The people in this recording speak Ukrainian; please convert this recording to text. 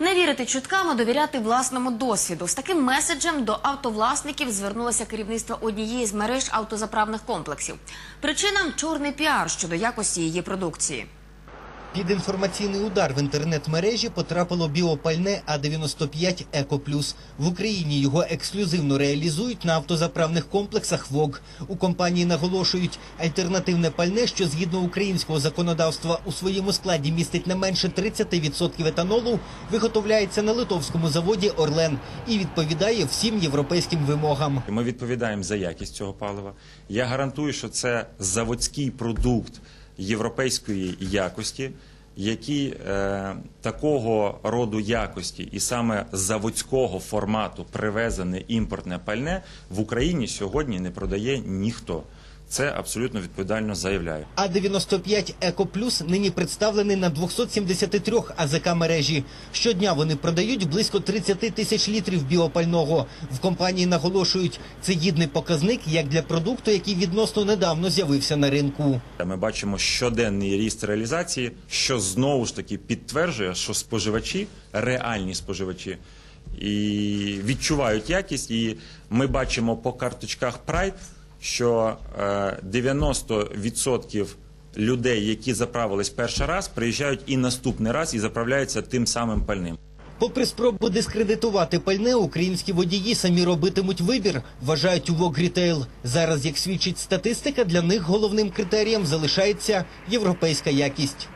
Не вірити чуткам, а довіряти власному досвіду. З таким меседжем до автовласників звернулося керівництво однієї з мереж автозаправних комплексів. Причина чорний піар щодо якості її продукції. Під інформаційний удар в інтернет-мережі потрапило біопальне А95 Еко Плюс. В Україні його ексклюзивно реалізують на автозаправних комплексах ВОГ. У компанії наголошують, альтернативне пальне, що згідно українського законодавства у своєму складі містить не менше 30% етанолу, виготовляється на литовському заводі Орлен і відповідає всім європейським вимогам. Ми відповідаємо за якість цього палива. Я гарантую, що це заводський продукт європейської якості, які е, такого роду якості і саме заводського формату привезене імпортне пальне в Україні сьогодні не продає ніхто. Це абсолютно відповідально заявляю. А95 Еко Плюс нині представлений на 273 АЗК мережі. Щодня вони продають близько 30 тисяч літрів біопального. В компанії наголошують, це гідний показник як для продукту, який відносно недавно з'явився на ринку. Ми бачимо щоденний ріст реалізації, що знову ж таки підтверджує, що споживачі, реальні споживачі, і відчувають якість. І ми бачимо по карточках Pride, що е, 90% людей, які заправились перший раз, приїжджають і наступний раз і заправляються тим самим пальним. Попри спробу дискредитувати пальне, українські водії самі робитимуть вибір, вважають у Рітейл. Зараз, як свідчить статистика, для них головним критерієм залишається європейська якість.